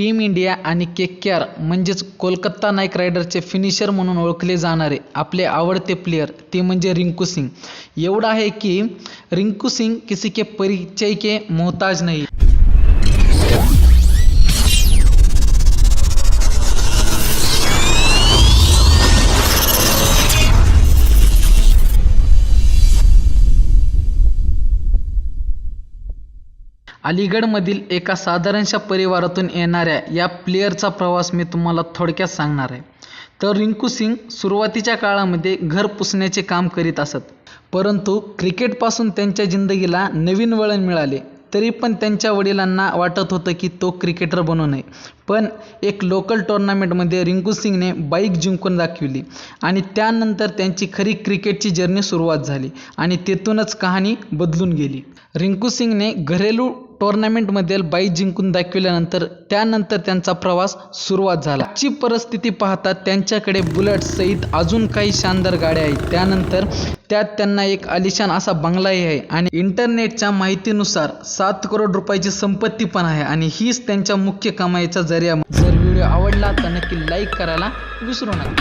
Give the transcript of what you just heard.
Team India आणि के के R म्हणजेच Kolkata night रायडरचे finisher म्हणून ओळखले जाणारे आपले आवडते प्लेयर ते म्हणजे रिंकू सिंग. एवढं आहे की रिंकू सिंग किसी के परिचय के मोहताज नाही. अलीगडमधील एका साधारणशा परिवारातून येणाऱ्या या प्लेयरचा प्रवास मी तुम्हाला थोडक्यात सांगणार आहे. तर रिंकू सिंग सुरुवातीच्या काळामध्ये घर पुसण्याचे काम करीत असत. परंतु क्रिकेटपासून त्यांच्या जिंदगीला नवीन वळण मिळाले. तरी पण त्यांच्या वडिलांना वाटत होतं की तो क्रिकेटर बनू नये. पण एक लोकल टुर्नामेंटमध्ये रिंकू सिंगने बाईक जिंकून दाखविली आणि त्यानंतर त्यांची खरी क्रिकेटची जर्नी सुरुवात झाली आणि तेथूनच कहाणी बदलून गेली. रिंकू सिंगने घरेलू टोर्नामेंटमधील बाई जिंकून दाखविल्यानंतर त्यानंतर त्यांचा प्रवास सुरुवात झाला. आजची परिस्थिती पाहता त्यांच्याकडे बुलेट सहित अजून काही शानदार गाड्या आहेत. त्यानंतर त्यात त्यांना एक आलिशान असा बंगलाही आहे आणि इंटरनेटच्या माहितीनुसार सात करोड रुपयाची संपत्ती पण आहे आणि हीच त्यांच्या मुख्य कमाईचा जरिया. जर व्हिडिओ आवडला तर नक्की लाईक करायला विसरू नका.